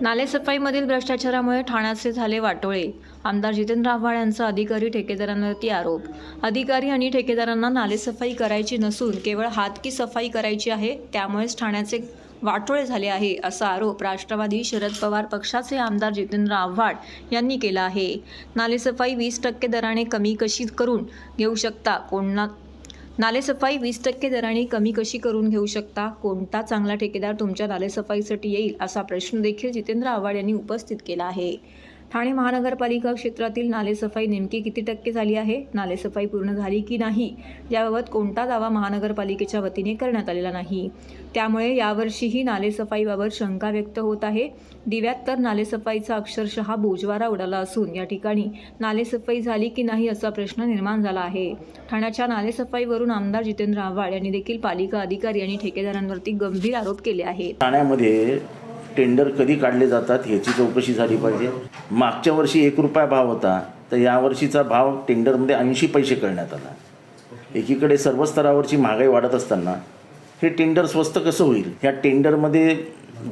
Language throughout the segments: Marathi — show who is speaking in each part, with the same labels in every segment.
Speaker 1: नालेसफाईमधील भ्रष्टाचारामुळे ठाण्याचे झाले वाटोळे. आमदार जितेंद्र आव्हाड यांचा अधिकारी ठेकेदारांवरती आरोप. अधिकारी आणि ठेकेदारांना नालेसफाई करायची नसून केवळ हातकी सफाई करायची आहे त्यामुळेच ठाण्याचे वाटोळे झाले आहे असा आरोप राष्ट्रवादी शरद पवार पक्षाचे आमदार जितेंद्र आव्हाड यांनी केला आहे. नालेसफाई वीस टक्के दराने कमी कशी करून घेऊ शकता? कोणा नालेसफाई वीस टक्के दराने कमी कशी करून घेऊ शकता? कोणता चांगला ठेकेदार तुमच्या नालेसफाईसाठी येईल? असा प्रश्न देखील जितेंद्र आव्हाड यांनी उपस्थित केला आहे. ठाणे महानगरपालिका क्षेत्रातील नालेसफाई नेमकी किती टक्के झाली आहे? नालेसफाई पूर्ण झाली की नाही? याबाबत कोणता दावा महानगरपालिकेच्या वतीने करण्यात आलेला नाही. त्यामुळे यावर्षीही नालेसफाईबाबत शंका व्यक्त होत आहे. दिव्यात तर नालेसफाईचा अक्षरशः बोजवारा उडाला असून या ठिकाणी नालेसफाई झाली की नाही असा प्रश्न निर्माण झाला आहे. ठाण्याच्या नालेसफाईवरून आमदार जितेंद्र आव्हाड यांनी देखील पालिका अधिकारी आणि ठेकेदारांवरती गंभीर आरोप केले आहेत.
Speaker 2: ठाण्यामध्ये टेंडर कधी काढले जातात ह्याची चौकशी झाली पाहिजे. मागच्या वर्षी एक रुपया भाव होता तर यावर्षीचा भाव टेंडरमध्ये ऐंशी पैसे करण्यात आला. एकीकडे सर्व स्तरावरची महागाई वाढत असताना हे टेंडर स्वस्त कसं होईल? ह्या टेंडरमध्ये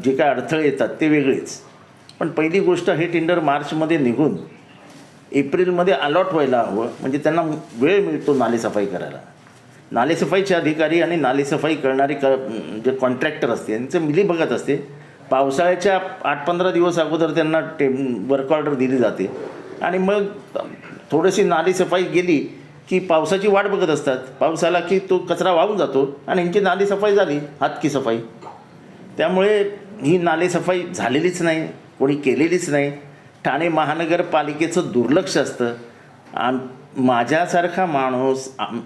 Speaker 2: जे काय अडथळे येतात ते वेगळेच. पण पहिली गोष्ट हे टेंडर मार्चमध्ये निघून एप्रिलमध्ये अलॉट व्हायला हवं म्हणजे त्यांना वेळ मिळतो नालेसफाई करायला. नालेसफाईचे अधिकारी आणि नालेसफाई करणारे क जे कॉन्ट्रॅक्टर असते त्यांचं मिली बघत असते पावसाळ्याच्या आठ पंधरा दिवस अगोदर त्यांना टे वर्क ऑर्डर दिली जाते. आणि मग थोडीशी नाली सफाई गेली की पावसाची वाट बघत असतात. पाऊस आला की तो कचरा वाहून जातो आणि यांची नालीसफाई झाली हातकी सफाई. त्यामुळे ही नालेसफाई झालेलीच नाही कोणी केलेलीच नाही. ठाणे महानगरपालिकेचं दुर्लक्ष असतं. आम माझ्यासारखा माणूस आम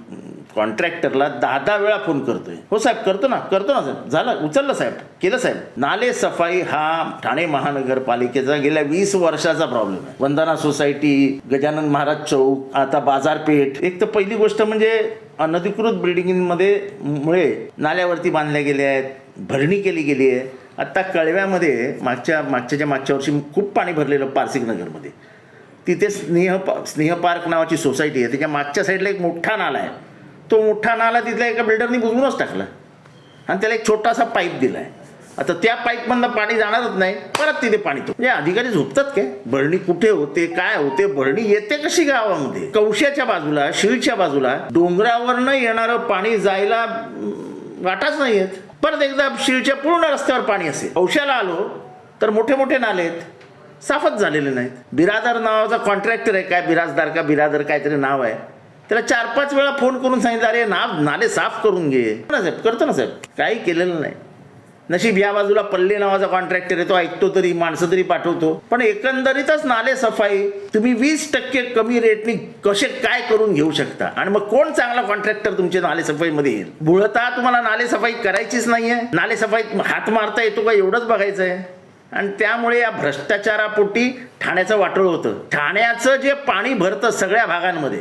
Speaker 2: कॉन्ट्रॅक्टरला दहा दहा वेळा फोन करतोय. हो साहेब करतो ना करतो ना साहेब. झालं उचललं साहेब. केलं साहेब. नाले सफाई हा ठाणे महानगरपालिकेचा गेल्या वीस वर्षाचा प्रॉब्लेम आहे. वंदना सोसायटी गजानन महाराज चौक आता बाजारपेठ. एक तर पहिली गोष्ट म्हणजे अनधिकृत बिल्डिंगमध्ये मुळे नाल्यावरती बांधल्या गेल्या आहेत भरणी केली गेली आहे. आत्ता कळव्यामध्ये मागच्या मागच्याच्या मागच्या वर्षी खूप पाणी भरलेलं पारसिक नगरमध्ये. तिथे स्नेह पा स्नेह पार्क नावाची सोसायटी आहे. त्याच्या मागच्या साईडला एक मोठा नाला आहे. तो मोठा नाला तिथल्या एका बिल्डरनी बुजवूनच टाकला. आणि त्याला एक छोटासा पाईप दिला आहे आता त्या पाईपमधनं पाणी जाणारच नाही परत तिथे पाणी तो म्हणजे अधिकारी झोपतात काय? भरणी कुठे होते काय होते भरणी येते कशी गावामध्ये? कवशाच्या बाजूला शिळच्या बाजूला डोंगरावरनं येणारं पाणी जायला वाटाच नाही येत परत एकदा शिळच्या पूर्ण रस्त्यावर पाणी असेल. औशाला आलो तर मोठे मोठे नाले आहेत. साफच झालेले नाहीत. बिरादर नावाचा कॉन्ट्रॅक्टर आहे काय? बिराजदार का बिरादर काहीतरी नाव आहे. त्याला चार पाच वेळा फोन करून सांगितलं अरे ना नाले साफ करून घे. ना साहेब करतो ना साहेब. काही केलेलं नाही. नशीब या बाजूला पल्ले नावाचा कॉन्ट्रॅक्टर येतो ऐकतो तरी माणसं तरी पाठवतो. पण एकंदरीतच नाले सफाई तुम्ही वीस टक्के कमी रेटनी कसे काय करून घेऊ शकता? आणि मग कोण चांगला कॉन्ट्रॅक्टर तुमच्या नाले सफाईमध्ये येईल? बुळता तुम्हाला नाले सफाई करायचीच नाहीये. नाले सफाईत हात मारता येतो का? एवढंच बघायचं आहे. आणि त्यामुळे या भ्रष्टाचारापोटी ठाण्याचं वाटोळ होतं. ठाण्याचं जे पाणी भरतं सगळ्या भागांमध्ये